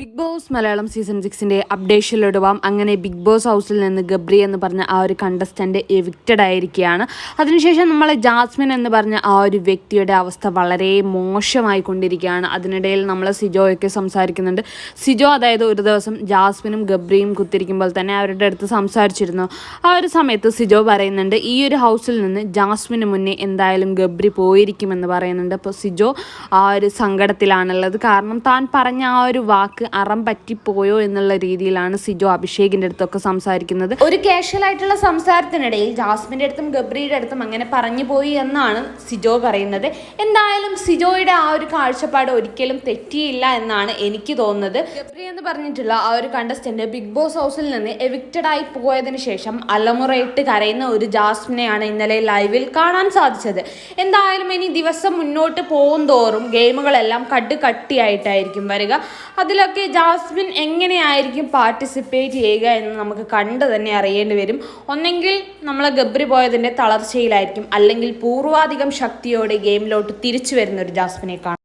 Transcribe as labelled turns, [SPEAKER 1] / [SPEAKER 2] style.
[SPEAKER 1] Big Boss Malayalam season സിക്സിന്റെ അപ്ഡേഷനിലിടുവാം അങ്ങനെ ബിഗ് ബോസ് ഹൗസിൽ നിന്ന് ഗബ്രി എന്ന് പറഞ്ഞ ആ ഒരു കണ്ടസ്റ്റന്റ് എവിക്റ്റഡ് ആയിരിക്കുകയാണ്. അതിനുശേഷം നമ്മൾ ജാസ്മിൻ എന്ന് പറഞ്ഞ ആ ഒരു വ്യക്തിയുടെ അവസ്ഥ വളരെ മോശമായി കൊണ്ടിരിക്കുകയാണ് അതിനിടയിൽ നമ്മൾ സിജോയൊക്കെ സംസാരിക്കുന്നുണ്ട്. സിജോ അതായത് ഒരു ദിവസം ജാസ്മിനും ഗബ്രിയും കുത്തിരിക്കുമ്പോൾ തന്നെ അവരുടെ അടുത്ത് സംസാരിച്ചിരുന്നു. ആ ഒരു സമയത്ത് സിജോ പറയുന്നുണ്ട് ഈ ഒരു ഹൗസിൽ നിന്ന് ജാസ്മിന് മുന്നേ എന്തായാലും ഗബ്രി പോയിരിക്കുമെന്ന് പറയുന്നുണ്ട്. അപ്പോൾ സിജോ ആ ഒരു സങ്കടത്തിലാണുള്ളത്. കാരണം താൻ പറഞ്ഞ ആ ഒരു വാക്ക് അറം പറ്റിപ്പോയോ എന്നുള്ള രീതിയിലാണ് സിജോ അഭിഷേകിന്റെ അടുത്തൊക്കെ സംസാരിക്കുന്നത്. ഒരു കാഷ്വൽ ആയിട്ടുള്ള സംസാരത്തിനിടയിൽ ജാസ്മിന്റെ അടുത്തും ഗബ്രിയുടെ അടുത്തും അങ്ങനെ പറഞ്ഞു പോയി എന്നാണ് സിജോ പറയുന്നത്. എന്തായാലും സിജോയുടെ ആ ഒരു കാഴ്ചപ്പാട് ഒരിക്കലും തെറ്റിയില്ല എന്നാണ് എനിക്ക് തോന്നുന്നത്. ഗബ്രി എന്ന് പറഞ്ഞിട്ടുള്ള ആ ഒരു കണ്ടസ്റ്റന്റ് ബിഗ് ബോസ് ഹൗസിൽ നിന്ന് എവിക്റ്റഡ് ആയി പോയതിനു ശേഷം അലമുറയിട്ട് കരയുന്ന ഒരു ജാസ്മിനെയാണ് ഇന്നലെ ലൈവിൽ കാണാൻ സാധിച്ചത്. എന്തായാലും ഇനി ദിവസം മുന്നോട്ട് പോകും തോറും ഗെയിമുകളെല്ലാം കട്ട് കട്ടിയായിട്ടായിരിക്കും വരിക അതിലൊക്കെ ജാസ്മിൻ എങ്ങനെയായിരിക്കും പാർട്ടിസിപ്പേറ്റ് ചെയ്യുക എന്ന് നമുക്ക് കണ്ട് തന്നെ അറിയേണ്ടി വരും. ഒന്നെങ്കിൽ നമ്മൾ ഗബ്രി പോയതിന്റെ തളർച്ചയിലായിരിക്കും. അല്ലെങ്കിൽ പൂർവാധികം ശക്തിയോടെ ഗെയിമിലോട്ട് തിരിച്ചു വരുന്ന ഒരു ജാസ്മിനെ കാണാം.